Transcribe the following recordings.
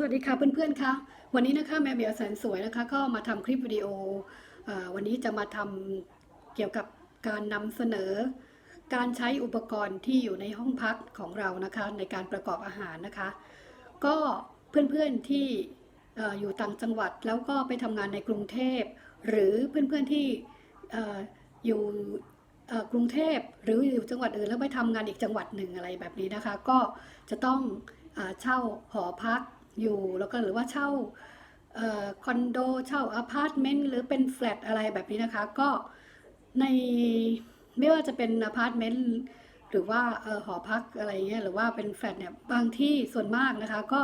สวัสดีค่ะเพื่อนๆคะวันนี้นะคะแม่เบียร์แสนสวยนะคะ ก็มาทำคลิปวิดีโออวันนี้จะมาทำเกี่ยวกับการนำเสนอ การใช้อุปกรณ์ที่อยู่ในห้องพักของเรานะคะ ในการประกอบอาหารนะคะ ก็เพื่อนๆที่อ่อยู่ต่างจังหวัดแล้วก็ไปทำงานในกรุงเทพ หรือเพื่อนๆที่อ่อยู่กรุงเทพหรืออยู่จังหวัดอื่นแล้วไปทำงานอีกจังหวัดหนึ่งอะไรแบบนี้นะคะ ก็จะต้องเช่าหอพัก อยู่ แล้วก็หรือว่าเช่าออคอนโดเช่าอพาร์ตเมนต์หรือเป็นแฟลตอะไรแบบนี้นะคะ ก็ในไม่ว่าจะเป็นอพาร์ตเมนต์หรือว่าออหอพักอะไรเงี้ยหรือว่าเป็นแฟลตเนี่ยบางที่ส่วนมากนะคะ ก็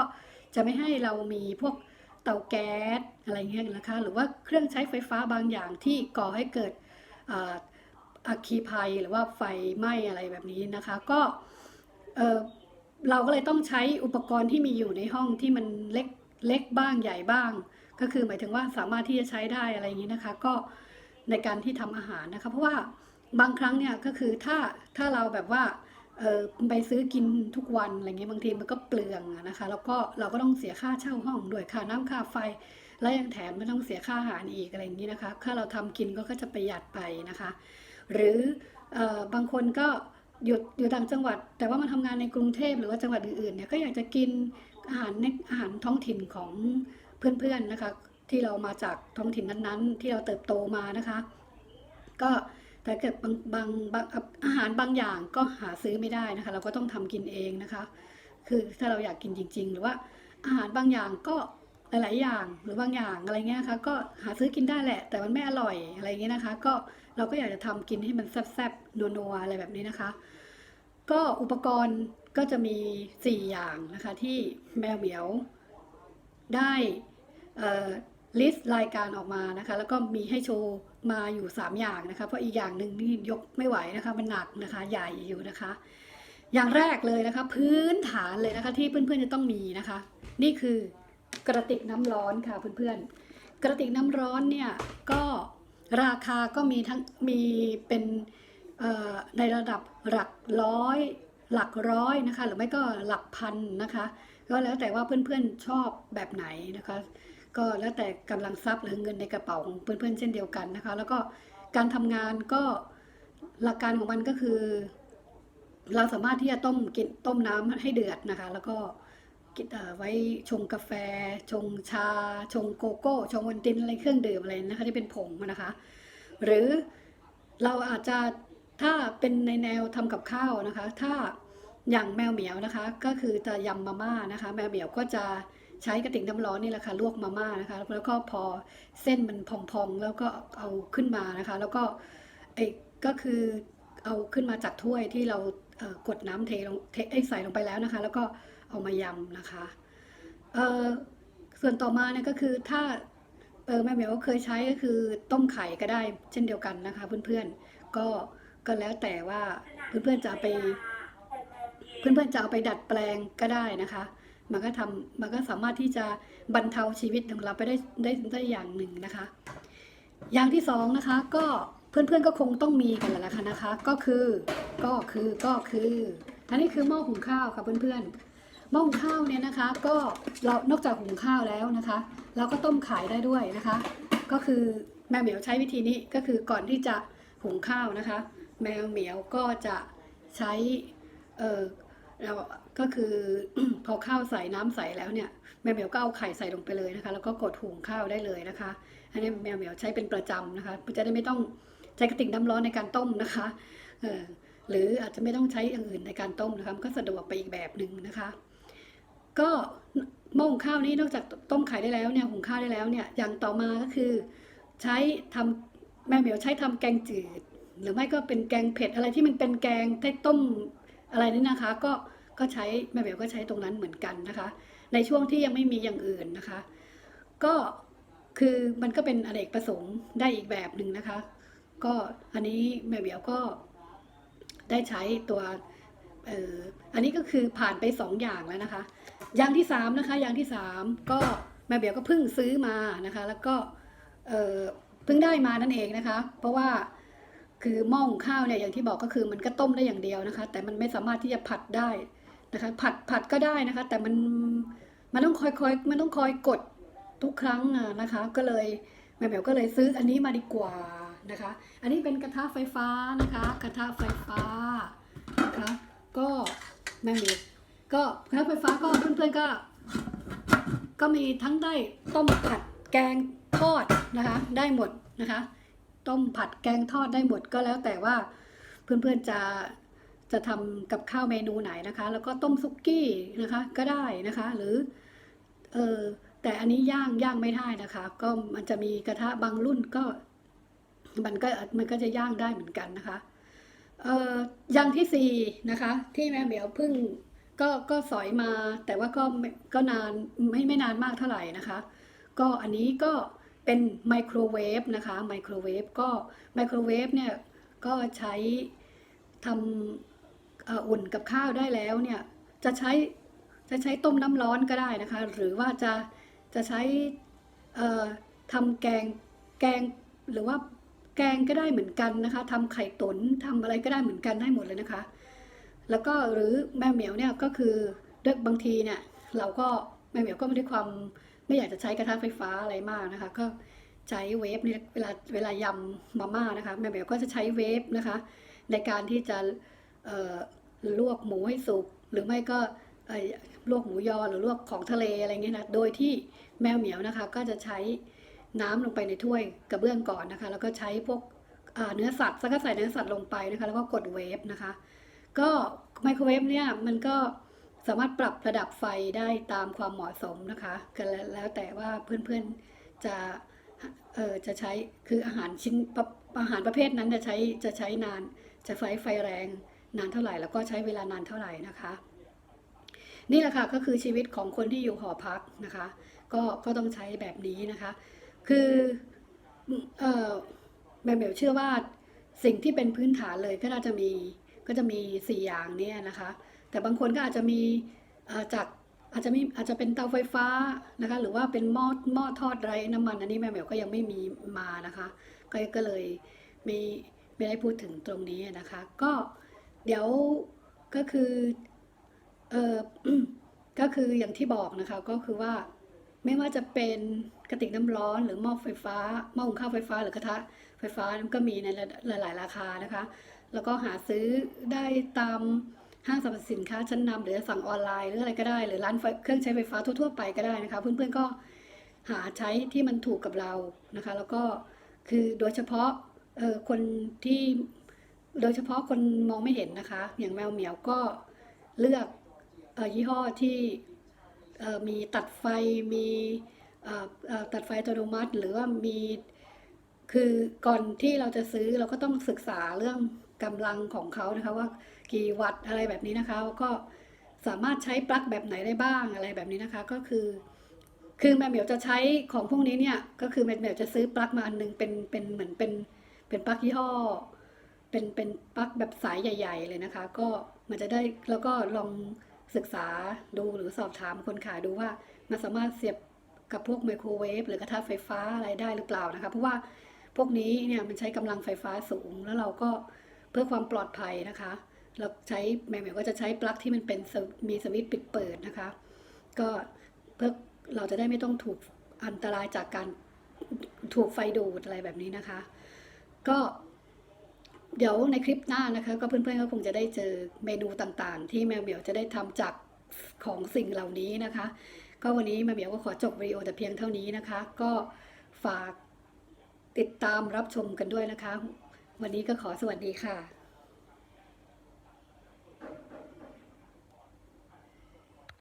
จะไม่ให้เรามีพวกเตาแก๊สอะไรเงี้ยนะคะ หรือว่าเครื่องใช้ไฟฟ้าบางอย่างที่ก่อให้เกิดอาอัคคีภัยหรือว่าไฟไหม้อะไรแบบนี้นะคะ ก็ เราก็เลยต้องใช้อุปกรณ์ที่มีอยู่ในห้องที่มันเล็กเล็กบ้างใหญ่บ้าง ก็คือหมายถึงว่าสามารถที่จะใช้ได้อะไรอย่างนี้นะคะ ก็ในการที่ทำอาหารนะคะ เพราะว่าบางครั้งเนี่ยก็คือถ้าถ้าเราแบบว่าเออไปซื้อกินทุกวันอะไรเงี้ยบางทีมันก็เปลืองนะคะ แล้วก็เราก็ต้องเสียค่าเช่าห้องด้วยค่าน้ำค่าไฟ แล้วยังแถมไม่ต้องเสียค่าอาหารอีกอะไรอย่างนี้นะคะถ้าเราทำกินก็จะประหยัดไปนะคะ หรือออบางคนก็ อยู่อยู่ต่างจังหวัด แต่ว่ามาทำงานในกรุงเทพหรือว่าจังหวัดอื่นๆเนี่ยก็อยากจะกินอาหารในอาหารท้องถิ่นของเพื่อนๆนะคะ ที่เรามาจากท้องถิ่นนั้นๆ ที่เราเติบโตมานะคะ ก็แต่เกิดบางบางบางอาหารบางอย่างก็หาซื้อไม่ได้นะคะ เราก็ต้องทำกินเองนะคะ คือถ้าเราอยากกินจริง ๆ หรือว่าอาหารบางอย่างก็ ลาย ๆ อย่างหรือบางอย่างอะไรเงี้ยคะก็หาซื้อกินได้แหละ แต่มันไม่อร่อยอะไรเงี้ยนะคะ ก็เราก็อยากจะทำกินให้มันแซ่บๆนัวๆอะไรแบบนี้นะคะ ก็อุปกรณ์ก็จะมี 4 อย่างนะคะ ที่แมวเหมียวได้ลิสต์รายการออกมานะคะ แล้วก็มีให้โชว์มาอยู่ 3 อย่างนะคะ เพราะอีกอย่างหนึ่งนี่ยกไม่ไหวนะคะ มันหนักนะคะ ใหญ่อยู่นะคะ อย่างแรกเลยนะคะ พื้นฐานเลยนะคะที่เพื่อนๆจะต้องมีนะคะ นี่คือ กระติกน้ำร้อนค่ะเพื่อนๆ กระติกน้ำร้อนเนี่ยก็ราคาก็มีทั้งมีเป็นในระดับหลักร้อย หลักร้อยนะคะ หรือไม่ก็หลักพันนะคะ ก็แล้วแต่ว่าเพื่อนๆชอบแบบไหนนะคะ ก็แล้วแต่กำลังทรัพย์หรือเงินในกระเป๋าของเพื่อนๆเช่นเดียวกันนะคะ แล้วก็การทำงานก็หลักการของมันก็คือ เราสามารถที่จะต้มกินต้มน้ำให้เดือดนะคะ แล้วก็ ไว้ชงกาแฟ ชงชา ชงโกโก้ ชงวันตินอะไรเครื่องดื่มอะไรนะคะที่เป็นผงนะคะ หรือเราอาจจะถ้าเป็นในแนวทำกับข้าวนะคะ ถ้าอย่างแมวเหมียวนะคะ ก็คือจะยำมาม่านะคะ แมวเหมียวก็จะใช้กระติกน้ำร้อนนี่แหละค่ะลวกมาม่านะคะ แล้วก็พอเส้นมันพองๆแล้วก็เอาขึ้นมานะคะ แล้วก็ไอ้ก็คือเอาขึ้นมาจากถ้วยที่เรากดน้ำเทลงเทใส่ลงไปแล้วนะคะ แล้วก็ เอามายำนะคะเอ่อส่วนต่อมาเนี่ยก็คือถ้าเออแม่เหมียวเคยใช้ก็คือต้มไข่ก็ได้เช่นเดียวกันนะคะเพื่อนๆก็ก็แล้วแต่ว่าเพื่อนๆจะเอาไป เพื่อนๆจะเอาไปดัดแปลงก็ได้นะคะ มันก็ทำมันก็สามารถที่จะบรรเทาชีวิตของเราไปได้ได้ได้อย่างหนึ่งนะคะ อย่างที่สองนะคะก็เพื่อนๆก็คงต้องมีกันแล้วะค่ะนะคะ ก็คือก็คือก็คือท่านี้คือหม้อหุงข้าวค่ะเพื่อนๆ หม้อหุงข้าวเนี่ยนะคะ ก็เรานอกจากหุงข้าวแล้วนะคะ เราก็ต้มขายได้ด้วยนะคะ ก็คือแมวเหมียวใช้วิธีนี้ก็คือก่อนที่จะหุงข้าวนะคะ แมวเหมียวก็จะใช้เออเราก็คือพอข้าวใส่น้ำใส่แล้วเนี่ยแมวเหมียวก็เอาไข่ใส่ลงไปเลยนะคะ แล้วก็กดหุงข้าวได้เลยนะคะ อันนี้แมวเหมียวใช้เป็นประจำนะคะจะได้ไม่ต้องใช้กระติกน้ำร้อนในการต้มนะคะเออหรืออาจจะไม่ต้องใช้อย่างอื่นในการต้มนะคะมันก็สะดวกไปอีกแบบหนึ่งนะคะ ก็หม้อหุงข้าวนี้นอกจากต้มไข่ได้แล้วเนี่ยหุงข้าวได้แล้วเนี่ยอย่างต่อมาก็คือ ใช้ทำแม่เหมียวใช้ทำแกงจืด หรือไม่ก็เป็นแกงเผ็ดอะไรที่มันเป็นแกงที่ต้มอะไรนี่นะคะ ก็ก็ใช้แม่เหมียวก็ใช้ตรงนั้นเหมือนกันนะคะ ในช่วงที่ยังไม่มีอย่างอื่นนะคะ ก็คือมันก็เป็นอเนกประสงค์ได้อีกแบบหนึ่งนะคะ ก็อันนี้แม่เหมียวก็ได้ใช้ตัวอออันนี้ก็คือผ่านไปสองอย่างแล้วนะคะ อย่างที่สามนะคะอย่างที่สามก็แม่เบียก็เพิ่งซื้อมานะคะ แล้วก็เออเพิ่งได้มานั่นเองนะคะ เพราะว่าคือหม้อหุงข้าวเนี่ยอย่างที่บอกก็คือมันก็ต้มได้อย่างเดียวนะคะ แต่มันไม่สามารถที่จะผัดได้นะคะ ผัดผัดก็ได้นะคะ แต่มันมันต้องคอยคอยมันต้องคอยกดทุกครั้งอะนะคะ ก็เลยแม่แหมวก็เลยซื้ออันนี้มาดีกว่านะคะ อันนี้เป็นกระทะไฟฟ้านะคะ กระทะไฟฟ้านะคะก็แม่แหม ก็กระทะไฟฟ้าก็เพื่อนๆก็ ก็มีทั้งได้ต้มผัดแกงทอดนะคะ ได้หมดนะคะ ต้มผัดแกงทอดได้หมดก็แล้วแต่ว่าเพื่อนๆจะจะทำกับข้าวเมนูไหนนะคะ แล้วก็ต้มซุกี้นะคะก็ได้นะคะ หรือเออแต่อันนี้ย่างย่างไม่ได้นะคะ ก็มันจะมีกระทะบางรุ่นก็ มันก็มันก็จะย่างได้เหมือนกันนะคะเอ่ออย่างที่สี่นะคะ ที่แม่เหมียวเพิ่ง ก็ก็สอยมาแต่ว่าก็ก็นานไม่ไม่นานมากเท่าไหร่นะคะ ก็อันนี้ก็เป็นไมโครเวฟนะคะไมโครเวฟก็ไมโครเวฟเนี่ยก็ใช้ทำอุ่นกับข้าวได้แล้วเนี่ยจะใช้จะใช้ต้มน้ำร้อนก็ได้นะคะ หรือว่าจะจะใช้ทำแกงแกงหรือว่าแกงก็ได้เหมือนกันนะคะทำไข่ตุ๋นทำอะไรก็ได้เหมือนกันได้หมดเลยนะคะ แล้วก็หรือแม่เหมียวเนี่ยก็คือด้วยบางทีเนี่ยเราก็แม่เหมียวก็ไม่ได้ความไม่อยากจะใช้กระทะไฟฟ้าอะไรมากนะคะ ก็ใช้เวฟเนี่ยเวลาเวลายำมาม่านะคะแม่แมวก็จะใช้เวฟนะคะ ในการที่จะลวกหมูให้สุกหรือไม่ก็ลวกหมูยอหรือลวกของทะเลอะไรเงี้ยนะโดยที่แมวเหมียวนะคะ ก็จะใช้น้ำลงไปในถ้วยกระเบื้องก่อนนะคะ แล้วก็ใช้พวกเนื้อสัตว์แล้วก็ใส่เนื้อสัตว์ลงไปนะคะ แล้วก็กดเวฟนะคะ ก็ไมโครเวฟเนี่ยมันก็สามารถปรับระดับไฟได้ตามความเหมาะสมนะคะก็แล้วแล้วแต่ว่าเพื่อนๆจะเออจะใช้คืออาหารชิ้นอาหารประเภทนั้นจะใช้จะใช้นานจะไฟไฟแรงนานเท่าไหร่ แล้วก็ใช้เวลานานเท่าไหร่นะคะ นี่แหละค่ะก็คือชีวิตของคนที่อยู่หอพักนะคะ ก็ก็ต้องใช้แบบนี้นะคะ คือเออแม่เบลเชื่อว่าสิ่งที่เป็นพื้นฐานเลยก็น่าจะมี ก็จะมีสี่อย่างเนี้นะคะ แต่บางคนก็อาจจะมีจากอาจจะมีอาจจะเป็นเตาไฟฟ้านะคะหรือว่าเป็นหม้อหม้อทอดไร้น้ำมันอันนี้แม่เหมียวก็ยังไม่มีมานะคะก็ก็เลยไม่ไม่ได้พูดถึงตรงนี้นะคะ ก็เดี๋ยวก็คือเออก็คืออย่างที่บอกนะคะก็คือว่าไม่ว่าจะเป็นกระติกน้ำร้อนหรือหม้อไฟฟ้าหม้อหุงข้าวไฟฟ้าหรือกระทะไฟฟ้ามันก็มีในหลาย ๆ ราคานะคะ แล้วก็หาซื้อได้ตามห้างสรรพสินค้าชั้นนำหรือสั่งออนไลน์หรืออะไรก็ได้ หรือร้านเครื่องใช้ไฟฟ้าทั่วๆไปก็ได้นะคะ เพื่อนๆก็หาใช้ที่มันถูกกับเรานะคะ แล้วก็คือโดยเฉพาะเออคนที่โดยเฉพาะคนมองไม่เห็นนะคะ อย่างแมวเหมียวก็เลือกออยี่ห้อที่มีตัดไฟมีตัดไฟอัตโนมัติ หรือว่ามีคือก่อนที่เราจะซื้อเราก็ต้องศึกษาเรื่อง กำลังของเขานะคะว่ากี่วัตต์อะไรแบบนี้นะคะก็สามารถใช้ปลั๊กแบบไหนได้บ้างอะไรแบบนี้นะคะก็คือ คือแม่เหมียวจะใช้ของพวกนี้เนี่ยก็คือแม่เหมียวจะซื้อปลั๊กมาอันหนึงเป็นเป็นเหมือนเป็นเป็นปลั๊กยี่ห้อ เป็นเป็นปลั๊กแบบสายใหญ่ ๆ เลยนะคะ ก็มันจะได้แล้วก็ลองศึกษาดูหรือสอบถามคนขายดูว่ามันสามารถเสียบกับพวกไมโครเวฟหรือกระทะไฟฟ้าอะไรได้หรือเปล่านะคะ เพราะว่าพวกนี้เนี่ยมันใช้กำลังไฟฟ้าสูงแล้วเราก็ เพื่อความปลอดภัยนะคะเราใช้แม่แม่ก็จะใช้ปลั๊กที่มันเป็นมีสวิตช์ปิดเปิดนะคะ ก็เพื่อเราจะได้ไม่ต้องถูกอันตรายจากการถูกไฟดูดอะไรแบบนี้นะคะ ก็เดี๋ยวในคลิปหน้านะคะ ก็เพื่อนๆก็คงจะได้เจอเมนูต่างๆ ที่แมวเหมียวจะได้ทำจากของสิ่งเหล่านี้นะคะ ก็วันนี้แมวเหมียวก็ขอจบวิดีโอแต่เพียงเท่านี้นะคะ ก็ฝากติดตามรับชมกันด้วยนะคะ วันนี้ก็ขอสวัสดีค่ะ